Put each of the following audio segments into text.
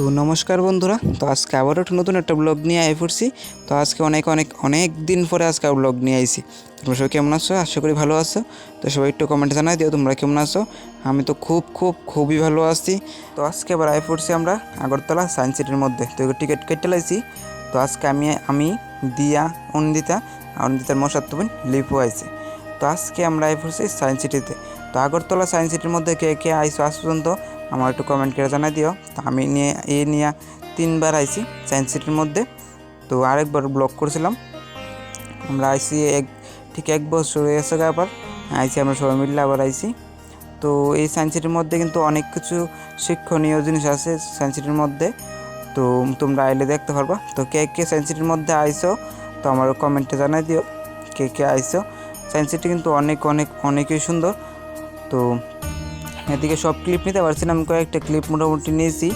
তো নমস্কার বন্ধুরা, তো আজকে আবার একটা নতুন একটা ব্লগ নিয়ে আয় পড়ছি তো আজকে অনেক অনেক অনেক দিন পরে আজকে ব্লগ নিয়ে আইছি। তোমরা সবাই কেমন আছো? আশা করি ভালো আছো। তো সবাই একটু কমেন্টে জানাই দিও, তোমরা কেমন আছো? আমি তো খুব খুব খুবই ভালো আছি। তো আজকে আবার আয় পড়ছি আমরা আগরতলা সায়েন্স সিটির মধ্যে। তো টিকিট কেটে লাইছি। তো আজকে আমি আমি, দিয়া অন্দিতা আর অন্দিতার মশাত্তবিন লিপু আইছি। তো আজকে আমরা আয় পড়ছি সায়েন্স সিটিতে। তো আগরতলা সায়েন্স সিটির মধ্যে কে কে আইসো আজ পর্যন্ত? আমার একটু কমেন্ট করে জানাই দিও। তো আমি নিয়ে, এ নিয়ে তিনবার আইছি সায়েন্স সিটির মধ্যে। তো আরেকবার ব্লগ করছিলাম। আমরা আইসি এক, ঠিক এক বছর হয়ে গেছে আবার। আইসি আমরা সবাই মিলে আবার আইসি তো এই সায়েন্স সিটির মধ্যে কিন্তু অনেক কিছু শিক্ষণীয় জিনিস আছে সায়েন্স সিটির মধ্যে। তো তোমরা আইলে দেখতে পারবা। তো কে কে সায়েন্স সিটির মধ্যে আইসো তো আমার কমেন্টে জানাই দিও। কে কে আইসো সায়েন্স সিটি কিন্তু অনেক অনেক, অনেকই সুন্দর। তো এদিকে সব ক্লিপ নিতে পারছি না, আমি কয়েকটা ক্লিপ মোটামুটি নিয়েছি।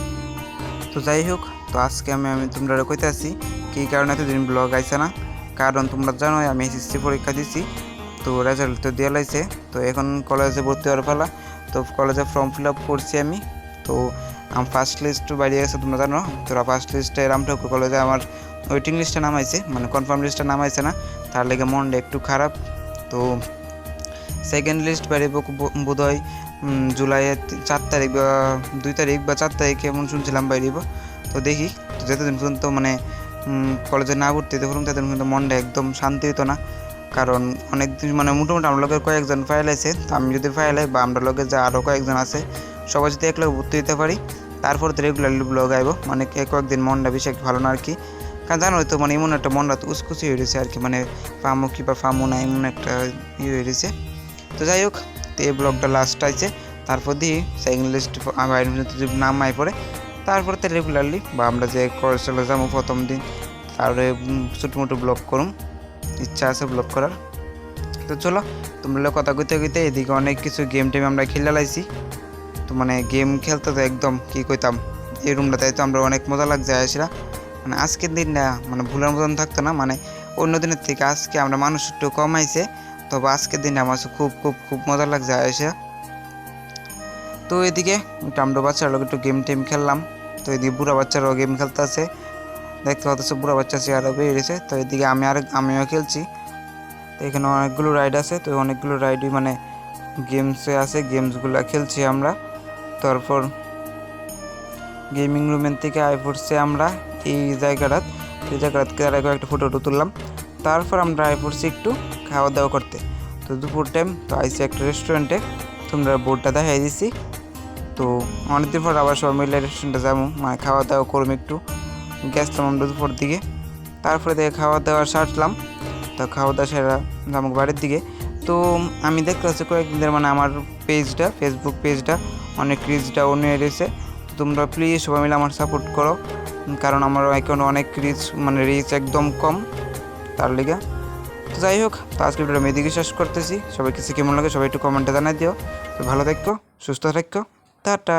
তো যাই হোক, তো আজকে আমি আমি তোমরা কইতে আসি, কী কারণে এতদিন ব্লগ আইছে না? কারণ তোমরা জানো আমি এসএসসি পরীক্ষা দিছি, তো রেজাল্ট তো দেওয়া লাইছে, তো এখন কলেজে ভর্তি হওয়ার ফেলা তো কলেজে ফর্ম ফিল আপ করছি আমি, তো আমার ফার্স্ট লিস্ট বাইরে গেছে, তোমরা জানো, তোরা ফার্স্ট লিস্টে রামঠাকুর কলেজে আমার ওয়েটিং লিস্টে নামাইছে মানে কনফার্ম লিস্টে নামাইছে না, তার লেগে মনটা একটু খারাপ, তো সেকেন্ড লিস্ট বেরিয়ে বোধ হয় জুলাইয়ের চার তারিখ বা, দুই তারিখ বা চার তারিখ এমন শুনছিলাম বাইরিব তো দেখি, তো যতদিন পর্যন্ত মানে কলেজে না ভর্তি হতে পারুন ততদিন পর্যন্ত মনটা একদম শান্তি হতো না। কারণ অনেক দিন মানে মোটামুটি আমার লোকের কয়েকজন ফাইল আছে, তো আমি যদি ফাইল হয় বা আমরা লোকের যে আরও কয়েকজন আছে সবাই যদি এক লোক ভর্তি হতে পারি। তারপর তো রেগুলারলি ব্লগ আইব মানে কয়েকদিন মনটা বেশি ভালো না আর কি। কারণ জানো তো মানে এমন একটা মনটা তো উসকুসি হয়ে রয়েছে আর কি মানে ফামু কি বা ফামু না, এমন একটা ইয়ে হয়ে রয়েছে। তো যাই হোক, তো এই ব্লগটা লাস্ট আছে তারপর দিয়ে সেকেন্ড লিস্ট নাম আয় পড়ে, তারপরে তো রেগুলারলি বা আমরা যে কলেজ যাব প্রথম দিন তারপরে মোটো ব্লগ করুম। ইচ্ছা আছে ব্লগ করার। তো চলো, তোমরা কথা কইতে কইতে এদিকে অনেক কিছু গেম টেম আমরা খেলে লাইছি। তো মানে গেম খেলতে তো একদম, কি কইতাম এই রুমটাতে তো আমরা অনেক মজা লাগছে আসিরা মানে আজকের দিনটা মানে ভুলার মতন থাকতো না মানে অন্য দিনের থেকে আজকে আমরা মানুষ একটু কমাইছে। তবে আজকের দিনে আমার খুব খুব খুব মজা লাগছে এসে তো এদিকে আমরা বাচ্চারা একটু গেম টেম খেললাম। তো এদিকে বুড়া বাচ্চারাও গেম খেলতে আছে। দেখতে পাচ্ছ বুড়া বাচ্চা চেয়ারও বেরিয়েছে তো এদিকে আমি আর আমিও খেলছি। তো এখানে অনেকগুলো রাইড আছে। তো অনেকগুলো রাইডই মানে গেমসে আছে গেমসগুলো খেলছি আমরা। তারপর গেমিং রুমের থেকে আই পড়ছে আমরা এই জায়গাটাত। এই জায়গাটাত একটা ফটো তুললাম। তারপর আমরা আই পড়ছি একটু খাওয়া দাওয়া করতে। তো দুপুর টাইম তো আইসি একটা রেস্টুরেন্টে তোমরা বোর্ডটা দেখাই দিছি। তো অনেকদিন পর আবার সবাই মিলে রেস্টুরেন্টে যাব। মানে খাওয়া দাওয়া করব একটু। গেছিলাম আমরা দুপুর দিকে। তারপরে দেখে খাওয়া দাওয়া সারলাম। তো খাওয়া দাওয়া সেরা যাব বাড়ির দিকে। তো আমি দেখতে পাচ্ছি কয়েকদিনের মানে আমার পেজটা ফেসবুক পেজটা অনেক রিচটা নিয়ে রয়েছে তো তোমরা প্লিজ সবাই মিলে আমার সাপোর্ট করো। কারণ আমার এখন অনেক রিচ মানে রিচ একদম কম। তার লিগে। তো যাই হোক, তো আজকে ভিডিওটা আমি এদিকে শেষ করতেছি। সবাইকে কেমন লাগে সবাই একটু কমেন্টে জানাই দিও। তো ভালো থাকো, সুস্থ থাকো। টাটা!